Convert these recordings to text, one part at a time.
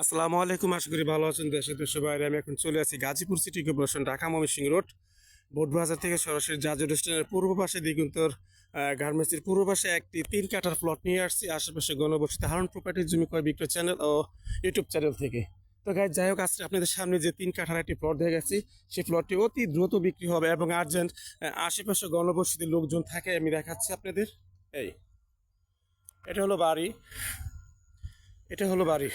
আসসালামু আলাইকুম। আশা করি ভালো আছেন দেশে দেশে বাইরে। আমি এখন চলে আছি Gazipur city corporation, Dhaka Mymensingh road. Botbazar থেকে সরাসরি জাজু রেস্টুরেন্টের পূর্ব পাশে দিগুন্তর গার্মেন্টসের পূর্ব পাশে একটি তিন কাঠার প্লট নিয়ে আসছি। আশেপাশে গণবসতি, হারন প্রপার্টির জমি ক্রয়, বিক্রয় চ্যানেল ও ইউটিউব চ্যানেল থেকে। তো গাইজ যাই হোক, আজকে আপনাদের সামনে যে তিন কাঠার একটি প্লট দেখে গেছি, সেই প্লটটি অতি দ্রুত বিক্রি হবে এবং আর্জেন্ট আশেপাশে গণবসতির লোকজন থাকে, আমি দেখাচ্ছি আপনাদের। এই, এটা হলো বাড়ি। এটা হলো বাড়ি।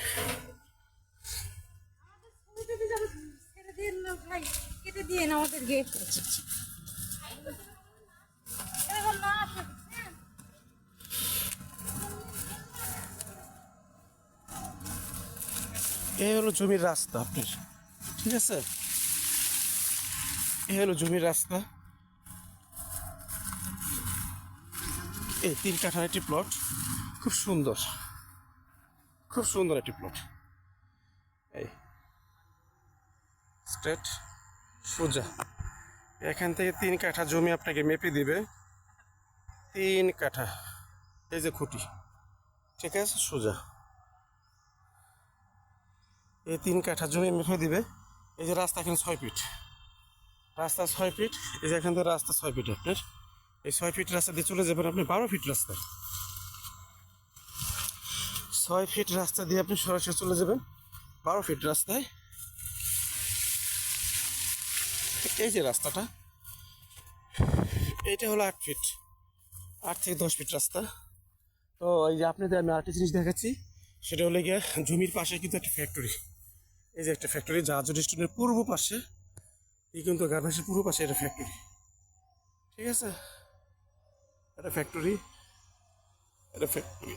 কেটে দিয়ে আমাদের গেট হ্যাঁ? এই হলো জমির রাস্তা, আপনার। ঠিক আছে? এই হলো জমির রাস্তা। এই তিন কাঠার একটি প্লট খুব সুন্দর। খুব সুন্দর একটি প্লট এই। স্ট্রেট সোজা। এখান থেকে তিন কাঠা জমি আপনাকে মেপে দিবে। তিন কাঠা। এই যে খুঁটি। ঠিক আছে? সোজা। এই তিন কাঠা জমি মেপে দিবে। এই যে রাস্তা এখানে ছয় ফিট। রাস্তা ছয় ফিট। এই যে এখান থেকে রাস্তা ছয় ফিট আপনার। এই ছয় ফিট রাস্তা দিয়ে চলে যাবেন আপনি বারো ফিট রাস্তা। ছয় ফিট রাস্তা দিয়ে আপনি সরাসরি চলে যাবেন বারো ফিট রাস্তায়। এই যে রাস্তাটা, এটা হলো আট ফিট আট থেকে দশ ফিট রাস্তা। তো এই যে আপনাদের আমি আরেকটা জিনিস দেখাচ্ছি, সেটা হলো গিয়ে জমির পাশে কিন্তু একটা ফ্যাক্টরি এই যে একটা ফ্যাক্টরি জাহাজ রেস্টুরেন্টের পূর্ব পাশে, এই কিন্তু গার্মেন্টসের পূর্ব পাশে এটা ফ্যাক্টরি ঠিক আছে? এটা ফ্যাক্টরি এটা ফ্যাক্টরি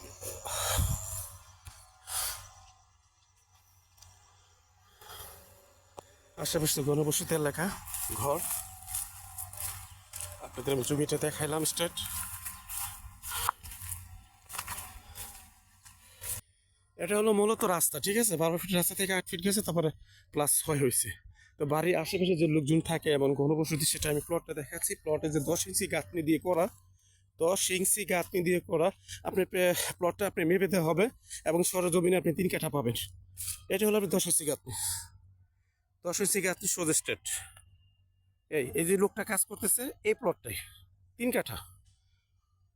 আশেপাশে গণবসতি এলাকা ঘর। আপনাদের আমি জমিটা দেখাইলাম স্টেট। এটা হলো মূলত রাস্তা, ঠিক আছে? বারো ফিট রাস্তা থেকে আট ফিট গেছে, তারপরে প্লাস ছয় হয়েছে। তো বাড়ির আশেপাশে যে লোকজন থাকে এবং ঘনবসতি, সেটা আমি প্লটটা দেখাচ্ছি। প্লটে যে দশ ইঞ্চি গাঁথনি দিয়ে করা, দশ ইঞ্চি গাঁথনি দিয়ে করা, আপনি প্লটটা আপনি মেপে দিতে হবে এবং সরজমিনে আপনি তিন কাঠা পাবেন। এটা হলো আপনি দশ ইঞ্চি গাঁথনি। দশ ইঞ্চি গাঁথনি সোজা স্টেট এই এই যে লোকটা কাজ করতেছে, এই প্লটটাই তিন কাঠা।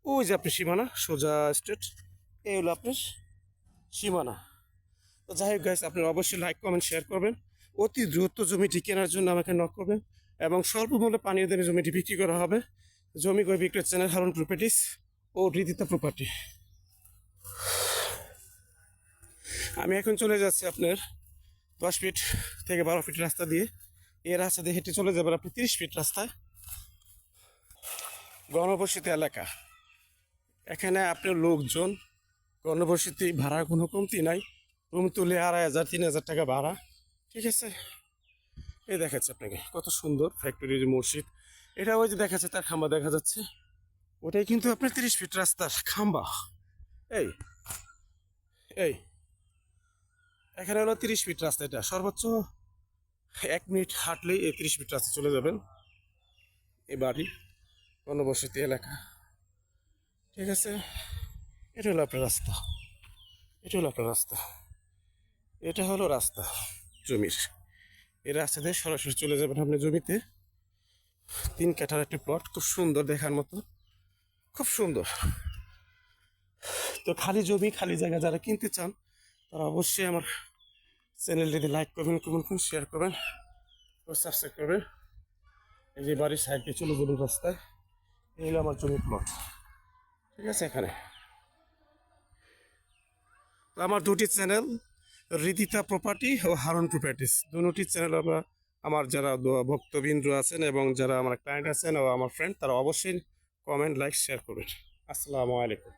ওই যে আপনি সীমানা, সোজা স্টেট এই হলো আপনার সীমানা। তো যাই হোক গাইস আপনি অবশ্যই লাইক কমেন্ট শেয়ার করবেন। অতি দ্রুত জমিটি কেনার জন্য আমাকে নক করবেন এবং স্বল্প মূল্যে পানীয় দামে জমিটি বিক্রি করা হবে। জমি কয় বিক্রয় চ্যানেল হারুন প্রপার্টিস ও রীতিতা প্রপার্টি আমি এখন চলে যাচ্ছি আপনার দশ ফিট থেকে বারো ফিট রাস্তা দিয়ে এই রাস্তা দিয়ে হেঁটে চলে যাবেন আপনি তিরিশ ফিট রাস্তায়। গণবসতি এলাকা। এখানে আপনার লোকজন, গণবসতি ভাড়া কোনো কমতি নাই। রুম তুলে আড়াই হাজার, তিন হাজার টাকা ভাড়া, ঠিক আছে? এই দেখাচ্ছে আপনাকে, কত সুন্দর ফ্যাক্টরির মসজিদ। এটা ওই যে দেখাচ্ছে, তার খাম্বা দেখা যাচ্ছে। ওটাই কিন্তু আপনার তিরিশ ফিট রাস্তার খাম্বা। এই এই এখানে হলো তিরিশ ফিট রাস্তা এটা। সর্বোচ্চ এক মিনিট হাঁটলেই এই তিরিশ ফিট রাস্তা চলে যাবেন এই বাড়ি গণবসতি এলাকা। ঠিক আছে? এটা হলো আপনার রাস্তা। এটা হলো আপনার রাস্তা। এটা হলো রাস্তা জমির। এই রাস্তা দিয়ে সরাসরি চলে যাবেন আপনি জমিতে। তিন কাঠার একটি প্লট খুব সুন্দর দেখার মতো। খুব সুন্দর। তো খালি জমি, খালি জায়গা যারা কিনতে চান তারা অবশ্যই আমার চ্যানেলটিতে লাইক করবেন, কমেন্ট করবেন শেয়ার করবেন ও সাবস্ক্রাইব করবেন। এই যে বাড়ির সাইড দিয়ে চলে যাবেন রাস্তায় এই হলো আমার জমির প্লট ঠিক আছে এখানে? আমার দুটি চ্যানেল রিদিতা প্রপার্টি ও হারন প্রপার্টিস দুটি চ্যানেল আমরা, আমার যারা ভক্তবৃন্দ আছেন এবং যারা আমার ক্লায়েন্ট আছেন ও আমার ফ্রেন্ড তারা অবশ্যই কমেন্ট লাইক শেয়ার করবেন। আসসালামু আলাইকুম।